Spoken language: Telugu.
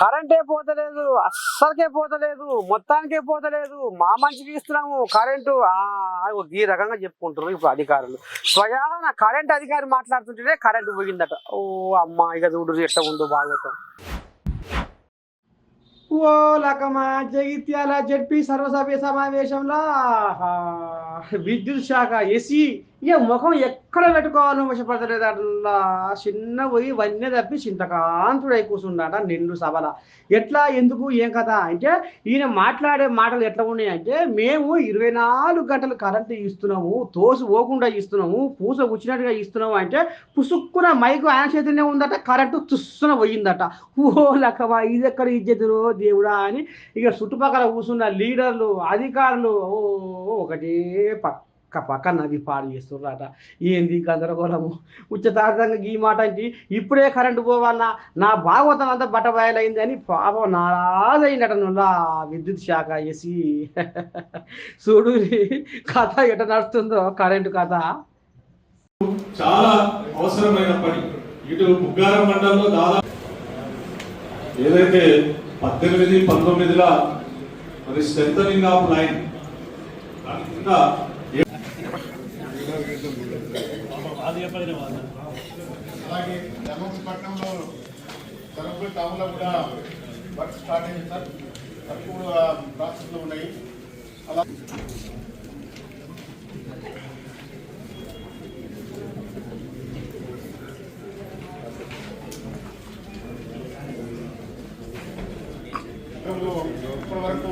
కరెంటే పోతలేదు అస్సలకే పోతలేదు మొత్తానికే పోతలేదు. మా మంచికి ఇస్తున్నాము కరెంటు. ఈ రకంగా చెప్పుకుంటున్నారు ఇప్పుడు అధికారులు. స్వయాన కరెంట్ అధికారి మాట్లాడుతుంటేనే కరెంటు పోయిందట. ఓ అమ్మ ఇక చూడు ఎట్లా ఉందో బాగా ఓ లకమా జగిత్యాల జడ్పీ సర్వసభ్య సమావేశంలో విద్యుత్ శాఖ ఎసి ఇక ముఖం ఎక్కడ పెట్టుకోవాలో వశపడతలేదు అట్లా చిన్న పోయి వన్య తప్పి చింతకాంతుడై కూర్చుండట నిండు సభల. ఎట్లా ఎందుకు ఏం కథ అంటే ఈయన మాట్లాడే మాటలు ఎట్లా ఉన్నాయంటే మేము ఇరవై నాలుగు గంటలు కరెంటు ఇస్తున్నాము తోసు పోకుండా ఇస్తున్నాము పూస వచ్చినట్టుగా ఇస్తున్నాము అంటే పుసుక్కున మైకు ఆయన చేతిలోనే ఉందట కరెంటు తుస్సున పోయిందట. ఓ లక్కవా ఇది ఎక్కడ ఇచ్చేదిరో దేవుడా అని ఇక చుట్టుపక్కల కూర్చున్న లీడర్లు అధికారులు ఓ ఒకటే పక్క పక్క నది పాడు చేస్తున్నారట ఏంది గందరగోళము? ఉచితార్థంగా ఈ మాట అంటే ఇప్పుడే కరెంటు పోవాలన్నా నా భాగవతం అంతా బట్టబయలైంది అని పాపం నారాజైందట నువ్వు విద్యుత్ శాఖ వేసి చూడు కథ ఎట నడుస్తుందో కరెంటు కథ. చాలా అవసరమైన పని. ఇటు బుగ్గారం మండలంలో దాదాపు ఏదైతే పద్దెనిమిది పంతొమ్మిదిల మరి స్ట్రెంగ్ ఆఫ్ లైన్ దాని కింద అలాగే అలాగే పట్టణంలో ధర్మపురి టౌన్లో కూడా వర్క్ స్టార్ట్ అయింది సార్. వర్క్ కూడా ప్రాసెస్లో ఉన్నాయి. అలా ఇప్పటి వరకు